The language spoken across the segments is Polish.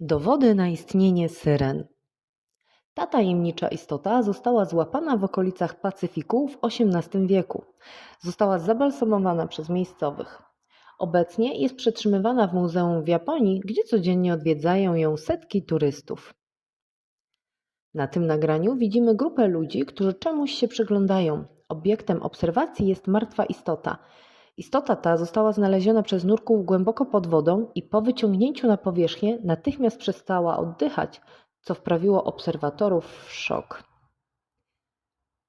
Dowody na istnienie syren. Ta tajemnicza istota została złapana w okolicach Pacyfiku w XVIII wieku. Została zabalsamowana przez miejscowych. Obecnie jest przetrzymywana w muzeum w Japonii, gdzie codziennie odwiedzają ją setki turystów. Na tym nagraniu widzimy grupę ludzi, którzy czemuś się przyglądają. Obiektem obserwacji jest martwa istota. Istota ta została znaleziona przez nurków głęboko pod wodą i po wyciągnięciu na powierzchnię natychmiast przestała oddychać, co wprawiło obserwatorów w szok.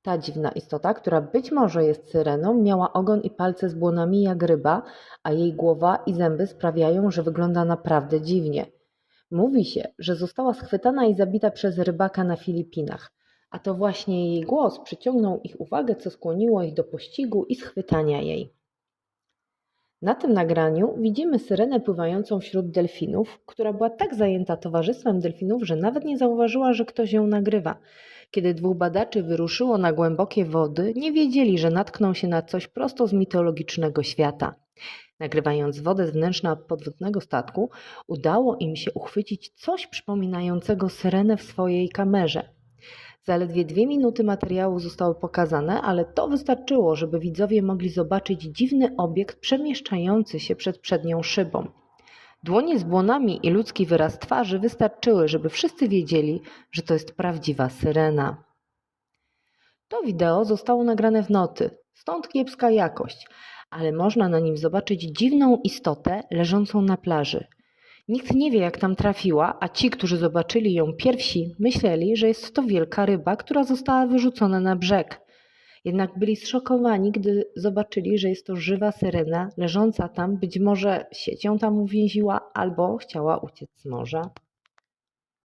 Ta dziwna istota, która być może jest syreną, miała ogon i palce z błonami jak ryba, a jej głowa i zęby sprawiają, że wygląda naprawdę dziwnie. Mówi się, że została schwytana i zabita przez rybaka na Filipinach, a to właśnie jej głos przyciągnął ich uwagę, co skłoniło ich do pościgu i schwytania jej. Na tym nagraniu widzimy syrenę pływającą wśród delfinów, która była tak zajęta towarzystwem delfinów, że nawet nie zauważyła, że ktoś ją nagrywa. Kiedy dwóch badaczy wyruszyło na głębokie wody, nie wiedzieli, że natkną się na coś prosto z mitologicznego świata. Nagrywając wodę z wnętrza podwodnego statku, udało im się uchwycić coś przypominającego syrenę w swojej kamerze. Zaledwie dwie minuty materiału zostały pokazane, ale to wystarczyło, żeby widzowie mogli zobaczyć dziwny obiekt przemieszczający się przed przednią szybą. Dłonie z błonami i ludzki wyraz twarzy wystarczyły, żeby wszyscy wiedzieli, że to jest prawdziwa syrena. To wideo zostało nagrane w noty, stąd kiepska jakość, ale można na nim zobaczyć dziwną istotę leżącą na plaży. Nikt nie wie, jak tam trafiła, a ci, którzy zobaczyli ją pierwsi, myśleli, że jest to wielka ryba, która została wyrzucona na brzeg. Jednak byli zszokowani, gdy zobaczyli, że jest to żywa syrena leżąca tam, być może siecią tam uwięziła albo chciała uciec z morza.